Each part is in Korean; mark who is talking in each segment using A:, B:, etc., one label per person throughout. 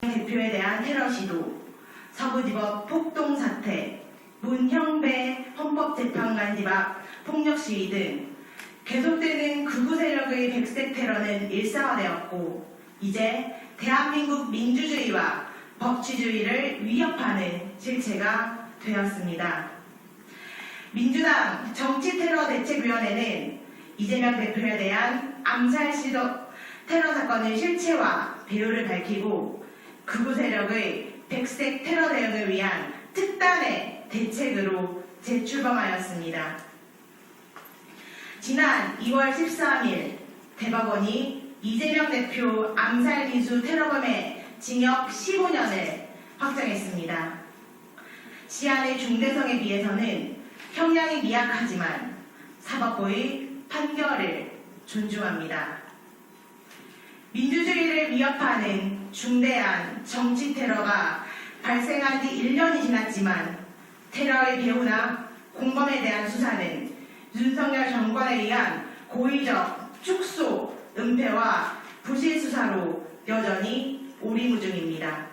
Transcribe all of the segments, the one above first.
A: 대표에 대한 테러 시도, 서부지법 폭동 사태, 문형배 헌법재판관 집 앞 폭력 시위 등 계속되는 극우 세력의 백색 테러는 일상화되었고 이제 대한민국 민주주의와 법치주의를 위협하는 실체가 되었습니다. 민주당 정치테러대책위원회는 이재명 대표에 대한 암살 시도 테러 사건의 실체와 배후를 밝히고 극우 세력의 백색 테러 대응을 위한 특단의 대책으로 재출범하였습니다. 지난 2월 13일 대법원이 이재명 대표 암살 미수 테러범의 징역 15년을 확정했습니다. 시안의 중대성에 비해서는 형량이 미약하지만 사법부의 판결을 존중합니다. 민주주의를 위협하는 중대한 정치 테러가 발생한 지 1년이 지났지만 테러의 배후나 공범에 대한 수사는 윤석열 정권에 의한 고의적 축소, 은폐와 부실 수사로 여전히 오리무중입니다.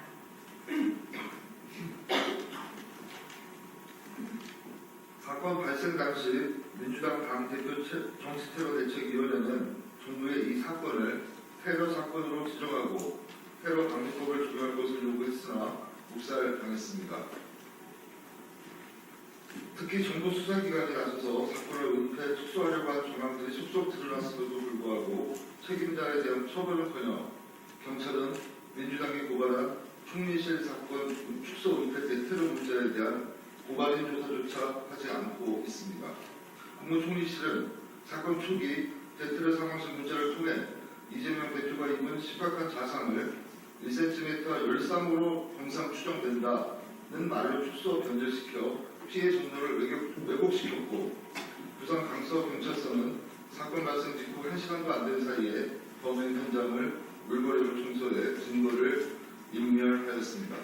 B: 사건 발생 당시 민주당 당대표 채- 정치테러 대책위원회는 정부의 이 사건을 테러 사건으로 지정하고 테러 방지법을 적용할 것을 요구했으나 묵살 당했습니다. 특히 정부 수사기관이 나서서 사건을 은폐 축소하려고 한 정황들이 속속 드러났음에도 불구하고 책임자에 대한 처벌은커녕 경찰은 민주당이 고발한 총리실 사건 축소 은폐 대테러 문제에 대한 고발인 조사조차 하지 않고 있습니다. 국무총리실은 사건 초기 대테러 상황실 문자를 통해 이재명 대표가 입은 심각한 자상을 1cm가 13으로 범상 추정된다는 말로 축소 변절시켜 피해 정도를 왜곡시켰고 부산 강서 경찰서는 사건 발생 직후 1시간도 안 된 사이에 범행 현장을 물거리로 청소해 증거를 인멸하였습니다.